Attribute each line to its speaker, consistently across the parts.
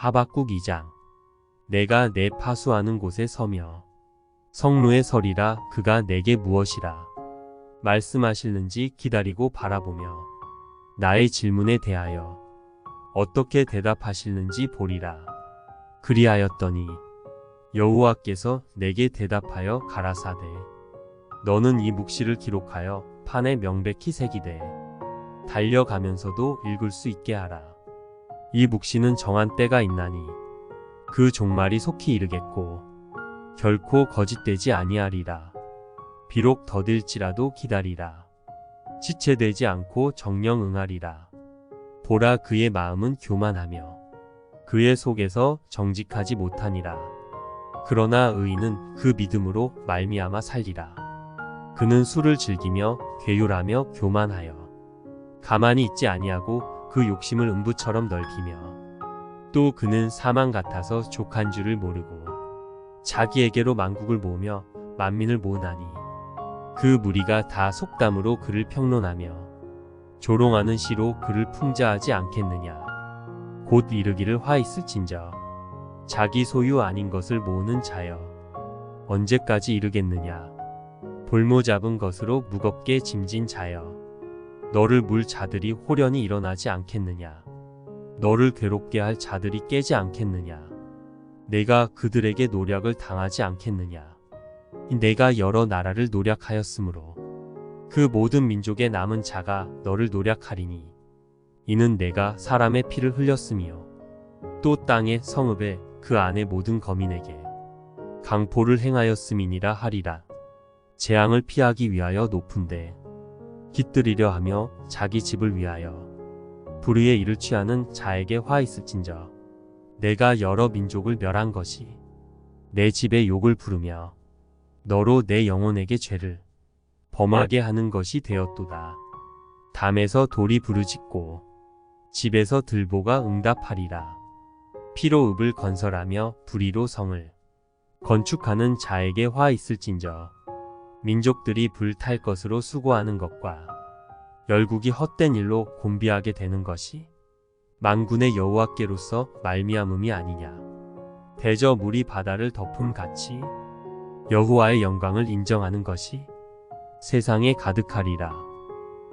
Speaker 1: 하박국 2장 내가 내 파수하는 곳에 서며 성루에 서리라 그가 내게 무엇이라 말씀하실는지 기다리고 바라보며 나의 질문에 대하여 어떻게 대답하실는지 보리라 그리하였더니 여호와께서 내게 대답하여 가라사대 너는 이 묵시를 기록하여 판에 명백히 새기되 달려가면서도 읽을 수 있게 하라. 이 묵시는 정한 때가 있나니 그 종말이 속히 이르겠고 결코 거짓되지 아니하리라. 비록 더딜지라도 기다리라. 지체되지 않고 정령 응하리라. 보라 그의 마음은 교만하며 그의 속에서 정직하지 못하니라. 그러나 의인은 그 믿음으로 말미암아 살리라. 그는 술을 즐기며 괴율하며 교만하여 가만히 있지 아니하고 그 욕심을 음부처럼 넓히며 또 그는 사망 같아서 족한 줄을 모르고 자기에게로 만국을 모으며 만민을 모으나니 그 무리가 다 속담으로 그를 평론하며 조롱하는 시로 그를 풍자하지 않겠느냐. 곧 이르기를 화 있을진저 자기 소유 아닌 것을 모으는 자여 언제까지 이르겠느냐. 볼모 잡은 것으로 무겁게 짐진 자여 너를 물 자들이 호련히 일어나지 않겠느냐? 너를 괴롭게 할 자들이 깨지 않겠느냐? 내가 그들에게 노력을 당하지 않겠느냐? 내가 여러 나라를 노력하였으므로 그 모든 민족의 남은 자가 너를 노력하리니 이는 내가 사람의 피를 흘렸으며 또 땅의 성읍에 그 안의 모든 거민에게 강포를 행하였음이니라 하리라. 재앙을 피하기 위하여 높은데 깃들이려 하며 자기 집을 위하여 불의의 일을 취하는 자에게 화 있을진저 내가 여러 민족을 멸한 것이 내 집에 욕을 부르며 너로 내 영혼에게 죄를 범하게 하는 것이 되었도다. 담에서 돌이 부르짖고 집에서 들보가 응답하리라. 피로 읍을 건설하며 불의로 성을 건축하는 자에게 화 있을진저 민족들이 불탈 것으로 수고하는 것과 열국이 헛된 일로 곤비하게 되는 것이 만군의 여호와께로서 말미암음이 아니냐. 대저 물이 바다를 덮음 같이 여호와의 영광을 인정하는 것이 세상에 가득하리라.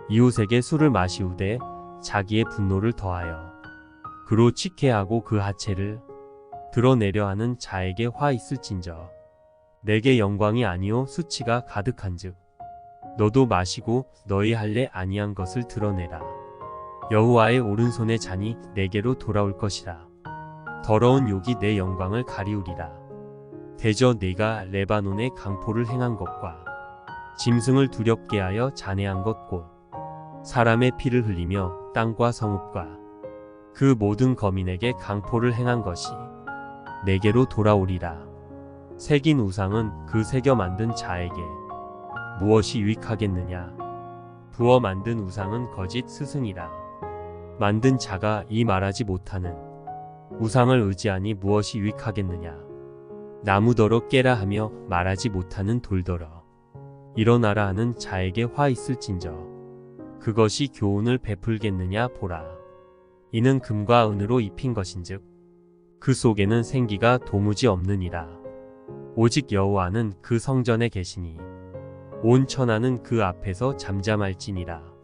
Speaker 1: 이웃에게 술을 마시우되 자기의 분노를 더하여 그로 취케하고 그 하체를 드러내려 하는 자에게 화 있을진저. 내게 영광이 아니요 수치가 가득한즉 너도 마시고 너희 할례 아니한 것을 드러내라. 여호와의 오른손의 잔이 내게로 돌아올 것이라. 더러운 욕이 내 영광을 가리우리라. 대저 내가 레바논의 강포를 행한 것과 짐승을 두렵게 하여 잔해한 것곧 사람의 피를 흘리며 땅과 성읍과 그 모든 거민에게 강포를 행한 것이 내게로 돌아오리라. 새긴 우상은 그 새겨 만든 자에게 무엇이 유익하겠느냐? 부어 만든 우상은 거짓 스승이라. 만든 자가 이 말하지 못하는 우상을 의지하니 무엇이 유익하겠느냐? 나무더러 깨라 하며 말하지 못하는 돌더러 일어나라 하는 자에게 화 있을진저 그것이 교훈을 베풀겠느냐 보라. 이는 금과 은으로 입힌 것인즉 그 속에는 생기가 도무지 없느니라. 오직 여호와는 그 성전에 계시니 온 천하는 그 앞에서 잠잠할지니라.